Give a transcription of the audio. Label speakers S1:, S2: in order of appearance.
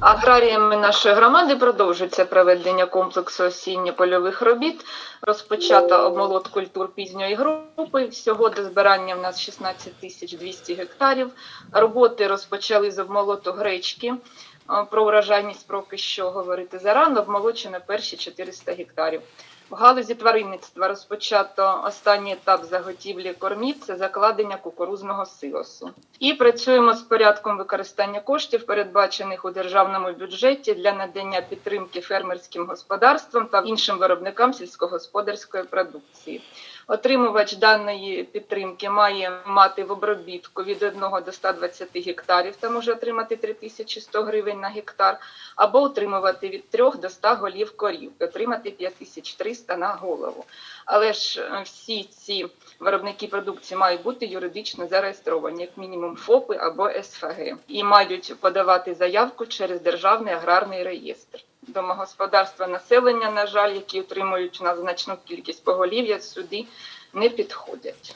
S1: Аграріями нашої громади продовжується проведення комплексу осінньо-польових робіт. Розпочато обмолот культур пізньої групи. Всього до збирання в нас 16 тисяч 200 гектарів. Роботи розпочали з обмолоту гречки. Е, Про урожайність про що говорити зарано. Обмолочено перші 400 гектарів. В галузі тваринництва розпочато останній етап заготівлі кормів це закладення кукурузного силосу. І працюємо з порядком використання коштів, передбачених у державному бюджеті для надання підтримки фермерським господарствам та іншим виробникам сільськогосподарської продукції. Отримувач даної підтримки має мати в обробітку від 1 до 120 гектарів та може отримати 3100 гривень на гектар, або утримувати від 3 до 100 голів корів, і отримати 5300 на голову. Але ж е, всі ці виробники продукції мають бути юридично зареєстровані, як мінімум ФОПи або СФГ, і мають подавати заявку через державний аграрний реєстр. Домогосподарства населення, на жаль, які отримують у нас значну кількість поголів'я, сюди не підходять.